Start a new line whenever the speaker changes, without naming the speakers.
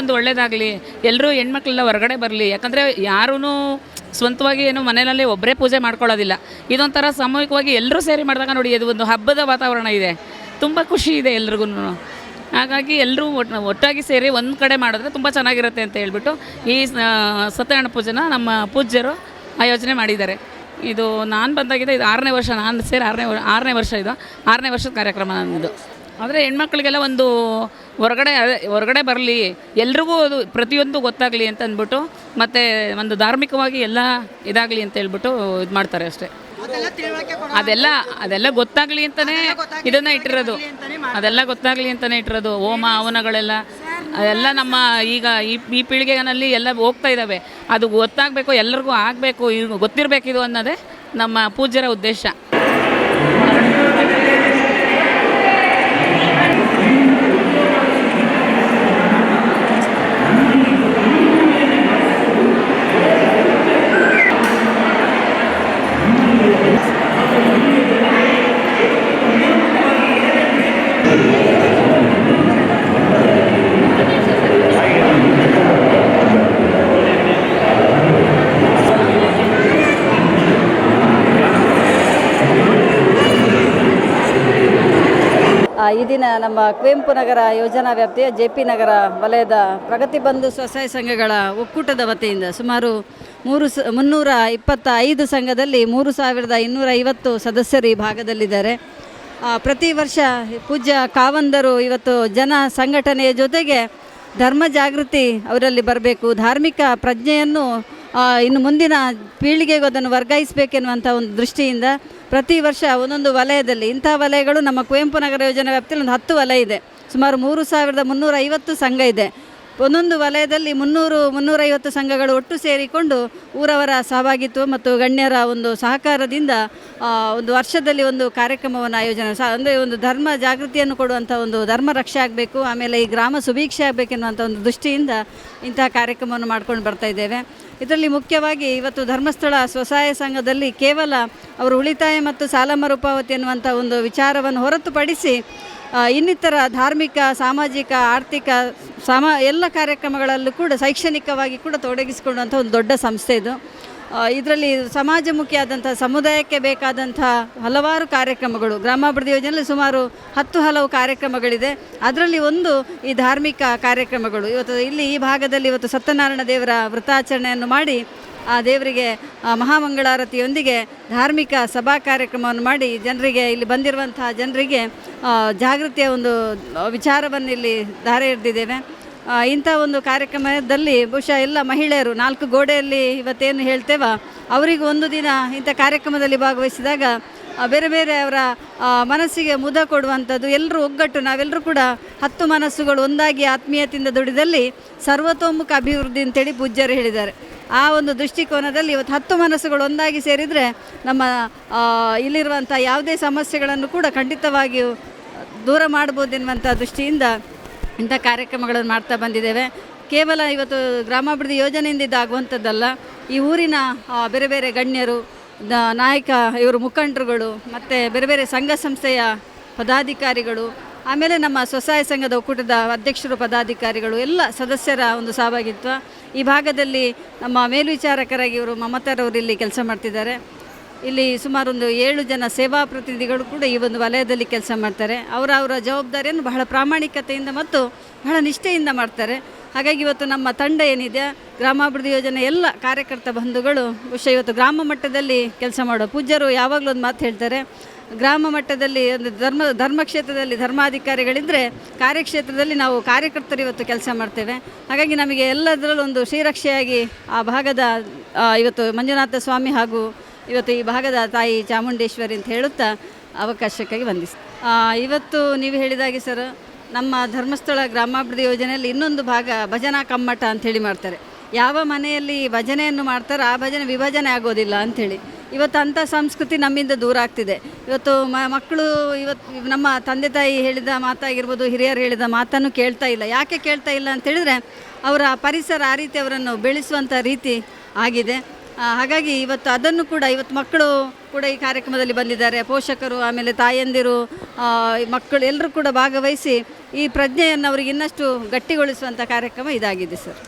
ಒಂದು ಒಳ್ಳೇದಾಗಲಿ ಎಲ್ಲರೂ ಹೆಣ್ಮಕ್ಳೆಲ್ಲ ಹೊರಗಡೆ ಬರಲಿ. ಯಾಕಂದರೆ ಯಾರೂ ಸ್ವಂತವಾಗಿ ಏನು ಮನೆಯಲ್ಲಿ ಒಬ್ಬರೇ ಪೂಜೆ ಮಾಡ್ಕೊಳ್ಳೋದಿಲ್ಲ. ಇದೊಂಥರ ಸಾಮೂಹಿಕವಾಗಿ ಎಲ್ಲರೂ ಸೇರಿ ಮಾಡಿದಾಗ ನೋಡಿ, ಇದು ಒಂದು ಹಬ್ಬದ ವಾತಾವರಣ ಇದೆ. ತುಂಬ ಖುಷಿ ಇದೆ ಎಲ್ರಿಗೂ ಹಾಗಾಗಿ ಎಲ್ಲರೂ ಒಟ್ಟು ಒಟ್ಟಾಗಿ ಸೇರಿ ಒಂದು ಕಡೆ ಮಾಡಿದ್ರೆ ತುಂಬ ಚೆನ್ನಾಗಿರುತ್ತೆ ಅಂತ ಹೇಳ್ಬಿಟ್ಟು ಈ ಸತ್ಯನಾರಾಯಣ ಪೂಜೆನ ನಮ್ಮ ಪೂಜ್ಯರು ಆಯೋಜನೆ ಮಾಡಿದ್ದಾರೆ. ಇದು ನಾನು ಬಂದಾಗಿದೆ ಇದು ಆರನೇ ವರ್ಷ, ನಾನು ಸೇರಿ ಆರನೇ ಆರನೇ ವರ್ಷ ಇದು. ಆರನೇ ವರ್ಷದ ಕಾರ್ಯಕ್ರಮ ನನ್ನದು ಆದರೆ ಹೆಣ್ಮಕ್ಳಿಗೆಲ್ಲ ಒಂದು ಹೊರಗಡೆ ಅದೇ, ಹೊರಗಡೆ ಬರಲಿ, ಎಲ್ರಿಗೂ ಅದು ಪ್ರತಿಯೊಂದು ಗೊತ್ತಾಗಲಿ ಅಂತ ಅಂದ್ಬಿಟ್ಟು, ಮತ್ತು ಒಂದು ಧಾರ್ಮಿಕವಾಗಿ ಎಲ್ಲ ಇದಾಗಲಿ ಅಂತ ಹೇಳ್ಬಿಟ್ಟು ಇದು ಮಾಡ್ತಾರೆ ಅಷ್ಟೇ. ಅದೆಲ್ಲ ಅದೆಲ್ಲ ಗೊತ್ತಾಗ್ಲಿ ಅಂತಲೇ ಇದನ್ನ ಇಟ್ಟಿರೋದು. ಅದೆಲ್ಲ ಗೊತ್ತಾಗ್ಲಿ ಅಂತಲೇ ಇಟ್ಟಿರೋದು. ಹೋಮ, ಹವನಗಳೆಲ್ಲ, ಅದೆಲ್ಲ ನಮ್ಮ ಈಗ ಈ ಈ ಪೀಳಿಗೆನಲ್ಲಿ ಎಲ್ಲ ಹೋಗ್ತಾ ಇದ್ದಾವೆ ಅದು ಗೊತ್ತಾಗಬೇಕು ಎಲ್ಲರಿಗೂ ಆಗಬೇಕು ಗೊತ್ತಿರಬೇಕಿದು ಅನ್ನೋದೇ ನಮ್ಮ ಪೂಜ್ಯರ ಉದ್ದೇಶ.
ಈ ದಿನ ನಮ್ಮ ಕುವೆಂಪು ನಗರ ಯೋಜನಾ ವ್ಯಾಪ್ತಿಯ ಜೆ ಪಿ ನಗರ ವಲಯದ ಪ್ರಗತಿ ಬಂಧು ಸ್ವಸಹಾಯ ಸಂಘಗಳ ಒಕ್ಕೂಟದ ವತಿಯಿಂದ ಸುಮಾರು ಮೂರು ಸ, ಮುನ್ನೂರ ಇಪ್ಪತ್ತ ಐದು ಸಂಘದಲ್ಲಿ ಮೂರು ಸಾವಿರದ ಇನ್ನೂರ ಐವತ್ತು ಸದಸ್ಯರು ಈ ಭಾಗದಲ್ಲಿದ್ದಾರೆ. ಪ್ರತಿ ವರ್ಷ ಪೂಜ್ಯ ಕಾವಂದರು ಇವತ್ತು ಜನ ಸಂಘಟನೆಯ ಜೊತೆಗೆ ಧರ್ಮ ಜಾಗೃತಿ ಅವರಲ್ಲಿ ಬರಬೇಕು. ಧಾರ್ಮಿಕ ಪ್ರಜ್ಞೆಯನ್ನು ಇನ್ನು ಮುಂದಿನ ಪೀಳಿಗೆಗೂ ಅದನ್ನು ವರ್ಗಾಯಿಸಬೇಕೆನ್ನುವಂಥ ಒಂದು ದೃಷ್ಟಿಯಿಂದ ಪ್ರತಿ ವರ್ಷ ಒಂದೊಂದು ವಲಯದಲ್ಲಿ ಇಂಥ ವಲಯಗಳು ನಮ್ಮ ಕುವೆಂಪು ನಗರ ಯೋಜನೆ ವ್ಯಾಪ್ತಿಯಲ್ಲಿ ಒಂದು ಹತ್ತು ವಲಯ ಇದೆ. ಸುಮಾರು ಮೂರು ಸಾವಿರದ ಮುನ್ನೂರ ಐವತ್ತು ಸಂಘ ಇದೆ. ಒಂದೊಂದು ವಲಯದಲ್ಲಿ ಮುನ್ನೂರು, ಮುನ್ನೂರೈವತ್ತು ಸಂಘಗಳು ಒಟ್ಟು ಸೇರಿಕೊಂಡು ಊರವರ ಸಹಭಾಗಿತ್ವ ಮತ್ತು ಗಣ್ಯರ ಒಂದು ಸಹಕಾರದಿಂದ ಒಂದು ವರ್ಷದಲ್ಲಿ ಒಂದು ಕಾರ್ಯಕ್ರಮವನ್ನು ಆಯೋಜನೆ ಸಹ ಅಂದರೆ ಒಂದು ಧರ್ಮ ಜಾಗೃತಿಯನ್ನು ಕೊಡುವಂಥ ಒಂದು ಧರ್ಮ ರಕ್ಷೆ ಆಗಬೇಕು, ಆಮೇಲೆ ಈ ಗ್ರಾಮ ಸುಭೀಕ್ಷೆ ಆಗಬೇಕೆನ್ನುವಂಥ ಒಂದು ದೃಷ್ಟಿಯಿಂದ ಇಂತಹ ಕಾರ್ಯಕ್ರಮವನ್ನು ಮಾಡ್ಕೊಂಡು ಬರ್ತಾ ಇದ್ದೇವೆ. ಇದರಲ್ಲಿ ಮುಖ್ಯವಾಗಿ ಇವತ್ತು ಧರ್ಮಸ್ಥಳ ಸ್ವಸಹಾಯ ಸಂಘದಲ್ಲಿ ಕೇವಲ ಅವರು ಉಳಿತಾಯ ಮತ್ತು ಸಾಲ ಮರುಪಾವತಿ ಎನ್ನುವಂಥ ಒಂದು ವಿಚಾರವನ್ನು ಹೊರತುಪಡಿಸಿ ಇನ್ನಿತರ ಧಾರ್ಮಿಕ, ಸಾಮಾಜಿಕ, ಆರ್ಥಿಕ, ಸಮ ಎಲ್ಲ ಕಾರ್ಯಕ್ರಮಗಳಲ್ಲೂ ಕೂಡ ಶೈಕ್ಷಣಿಕವಾಗಿ ಕೂಡ ತೊಡಗಿಸಿಕೊಳ್ಳುವಂಥ ಒಂದು ದೊಡ್ಡ ಸಂಸ್ಥೆ ಇದು. ಇದರಲ್ಲಿ ಸಮಾಜಮುಖಿಯಾದಂಥ ಸಮುದಾಯಕ್ಕೆ ಬೇಕಾದಂಥ ಹಲವಾರು ಕಾರ್ಯಕ್ರಮಗಳು. ಗ್ರಾಮಾಭಿವೃದ್ಧಿ ಯೋಜನೆಯಲ್ಲಿ ಸುಮಾರು ಹತ್ತು ಹಲವು ಕಾರ್ಯಕ್ರಮಗಳಿದೆ. ಅದರಲ್ಲಿ ಒಂದು ಈ ಧಾರ್ಮಿಕ ಕಾರ್ಯಕ್ರಮಗಳು. ಇವತ್ತು ಇಲ್ಲಿ ಈ ಭಾಗದಲ್ಲಿ ಇವತ್ತು ಸತ್ಯನಾರಾಯಣ ದೇವರ ವೃತಾಚರಣೆಯನ್ನು ಮಾಡಿ ಆ ದೇವರಿಗೆ ಮಹಾಮಂಗಳಾರತಿಯೊಂದಿಗೆ ಧಾರ್ಮಿಕ ಸಭಾ ಕಾರ್ಯಕ್ರಮವನ್ನು ಮಾಡಿ ಜನರಿಗೆ ಇಲ್ಲಿ ಬಂದಿರುವಂತಹ ಜನರಿಗೆ ಜಾಗೃತಿಯ ಒಂದು ವಿಚಾರವನ್ನು ಇಲ್ಲಿ ಧಾರೆ ಎರೆದಿದ್ದೇವೆ. ಆ, ಇಂಥ ಒಂದು ಕಾರ್ಯಕ್ರಮದಲ್ಲಿ ಬಹುಶಃ ಎಲ್ಲ ಮಹಿಳೆಯರು ನಾಲ್ಕು ಗೋಡೆಯಲ್ಲಿ ಇವತ್ತೇನು ಹೇಳ್ತೇವ, ಅವರಿಗೆ ಒಂದು ದಿನ ಇಂಥ ಕಾರ್ಯಕ್ರಮದಲ್ಲಿ ಭಾಗವಹಿಸಿದಾಗ ಬೇರೆ ಬೇರೆ ಅವರ ಮನಸ್ಸಿಗೆ ಮುದ ಕೊಡುವಂಥದ್ದು ಎಲ್ಲರೂ ಒಗ್ಗಟ್ಟು ನಾವೆಲ್ಲರೂ ಕೂಡ ಹತ್ತು ಮನಸ್ಸುಗಳು ಒಂದಾಗಿ ಆತ್ಮೀಯತೆಯಿಂದ ದುಡಿದಲ್ಲಿ ಸರ್ವತೋಮುಖ ಅಭಿವೃದ್ಧಿ ಅಂತೇಳಿ ಪೂಜ್ಯರು ಹೇಳಿದ್ದಾರೆ. ಆ ಒಂದು ದೃಷ್ಟಿಕೋನದಲ್ಲಿ ಇವತ್ತು ಹತ್ತು ಮನಸ್ಸುಗಳು ಒಂದಾಗಿ ಸೇರಿದರೆ ನಮ್ಮ ಇಲ್ಲಿರುವಂಥ ಯಾವುದೇ ಸಮಸ್ಯೆಗಳನ್ನು ಕೂಡ ಖಂಡಿತವಾಗಿಯೂ ದೂರ ಮಾಡ್ಬೋದೆನ್ನುವಂಥ ದೃಷ್ಟಿಯಿಂದ ಇಂಥ ಕಾರ್ಯಕ್ರಮಗಳನ್ನು ಮಾಡ್ತಾ ಬಂದಿದ್ದೇವೆ. ಕೇವಲ ಇವತ್ತು ಗ್ರಾಮಾಭಿವೃದ್ಧಿ ಯೋಜನೆಯಿಂದ ಇದಾಗುವಂಥದ್ದಲ್ಲ ಈ ಊರಿನ ಬೇರೆ ಬೇರೆ ಗಣ್ಯರು, ದ- ನಾಯಕ, ಇವರು ಮುಖಂಡರುಗಳು, ಮತ್ತು ಬೇರೆ ಬೇರೆ ಸಂಘ ಸಂಸ್ಥೆಯ ಪದಾಧಿಕಾರಿಗಳು, ಆಮೇಲೆ ನಮ್ಮ ಸ್ವಸಹಾಯ ಸಂಘದ ಒಕ್ಕೂಟದ ಅಧ್ಯಕ್ಷರು, ಪದಾಧಿಕಾರಿಗಳು, ಎಲ್ಲ ಸದಸ್ಯರ ಒಂದು ಸಹಭಾಗಿತ್ವ. ಈ ಭಾಗದಲ್ಲಿ ನಮ್ಮ ಮೇಲ್ವಿಚಾರಕರಾಗಿ ಇವರು ಮಮತಾರವರು ಇಲ್ಲಿ ಕೆಲಸ ಮಾಡ್ತಿದ್ದಾರೆ. ಇಲ್ಲಿ ಸುಮಾರು ಒಂದು ಏಳು ಜನ ಸೇವಾ ಪ್ರತಿನಿಧಿಗಳು ಕೂಡ ಈ ಒಂದು ವಲಯದಲ್ಲಿ ಕೆಲಸ ಮಾಡ್ತಾರೆ. ಅವರ ಅವರ ಜವಾಬ್ದಾರಿಯನ್ನು ಬಹಳ ಪ್ರಾಮಾಣಿಕತೆಯಿಂದ ಮತ್ತು ಬಹಳ ನಿಷ್ಠೆಯಿಂದ ಮಾಡ್ತಾರೆ. ಹಾಗಾಗಿ ಇವತ್ತು ನಮ್ಮ ತಂಡ ಏನಿದೆ, ಗ್ರಾಮಾಭಿವೃದ್ಧಿ ಯೋಜನೆ ಎಲ್ಲ ಕಾರ್ಯಕರ್ತ ಬಂಧುಗಳು, ಬಹುಶಃ ಇವತ್ತು ಗ್ರಾಮ ಮಟ್ಟದಲ್ಲಿ ಕೆಲಸ ಮಾಡೋ ಪೂಜ್ಯರು ಯಾವಾಗಲೂ ಒಂದು ಮಾತು ಹೇಳ್ತಾರೆ, ಗ್ರಾಮ ಮಟ್ಟದಲ್ಲಿ ಒಂದು ಧರ್ಮ, ಧರ್ಮಕ್ಷೇತ್ರದಲ್ಲಿ ಧರ್ಮಾಧಿಕಾರಿಗಳಿದ್ದರೆ ಕಾರ್ಯಕ್ಷೇತ್ರದಲ್ಲಿ ನಾವು ಕಾರ್ಯಕರ್ತರು ಇವತ್ತು ಕೆಲಸ ಮಾಡ್ತೇವೆ. ಹಾಗಾಗಿ ನಮಗೆ ಎಲ್ಲದರಲ್ಲೂ ಒಂದು ಶ್ರೀರಕ್ಷೆಯಾಗಿ ಆ ಭಾಗದ ಇವತ್ತು ಮಂಜುನಾಥ ಸ್ವಾಮಿ ಹಾಗೂ ಇವತ್ತು ಈ ಭಾಗದ ತಾಯಿ ಚಾಮುಂಡೇಶ್ವರಿ ಅಂತ ಹೇಳುತ್ತಾ ಅವಕಾಶಕ್ಕಾಗಿ ವಂದಿಸ್ ಇವತ್ತು ನೀವು ಹೇಳಿದಾಗೆ ಸರ್, ನಮ್ಮ ಧರ್ಮಸ್ಥಳ ಗ್ರಾಮಾಭಿವೃದ್ಧಿ ಯೋಜನೆಯಲ್ಲಿ ಇನ್ನೊಂದು ಭಾಗ ಭಜನಾ ಕಮ್ಮಟ ಅಂಥೇಳಿ ಮಾಡ್ತಾರೆ. ಯಾವ ಮನೆಯಲ್ಲಿ ಭಜನೆಯನ್ನು ಮಾಡ್ತಾರೋ ಆ ಭಜನೆ ವಿಭಜನೆ ಆಗೋದಿಲ್ಲ ಅಂಥೇಳಿ. ಇವತ್ತು ಅಂಥ ಸಂಸ್ಕೃತಿ ನಮ್ಮಿಂದ ದೂರ ಆಗ್ತಿದೆ. ಇವತ್ತು ಮ, ಮಕ್ಕಳು ಇವತ್ತು ನಮ್ಮ ತಂದೆ ತಾಯಿ ಹೇಳಿದ ಮಾತಾಗಿರ್ಬೋದು, ಹಿರಿಯರು ಹೇಳಿದ ಮಾತನ್ನು ಕೇಳ್ತಾ ಇಲ್ಲ. ಯಾಕೆ ಕೇಳ್ತಾ ಇಲ್ಲ ಅಂತ ಹೇಳಿದ್ರೆ, ಅವರ ಪರಿಸರ ಆ ರೀತಿ ಅವರನ್ನು ಬೆಳೆಸುವಂಥ ರೀತಿ ಆಗಿದೆ. ಹಾಗಾಗಿ ಇವತ್ತು ಅದನ್ನು ಕೂಡ ಇವತ್ತು ಮಕ್ಕಳು ಕೂಡ ಈ ಕಾರ್ಯಕ್ರಮದಲ್ಲಿ ಬಂದಿದ್ದಾರೆ. ಪೋಷಕರು, ಆಮೇಲೆ ತಾಯಂದಿರು ಮಕ್ಕಳು ಎಲ್ಲರೂ ಕೂಡ ಭಾಗವಹಿಸಿ ಈ ಪ್ರಜ್ಞೆಯನ್ನು ಅವರಿಗೆ ಇನ್ನಷ್ಟು ಗಟ್ಟಿಗೊಳಿಸುವಂಥ ಕಾರ್ಯಕ್ರಮ ಇದಾಗಿದೆ ಸರ್.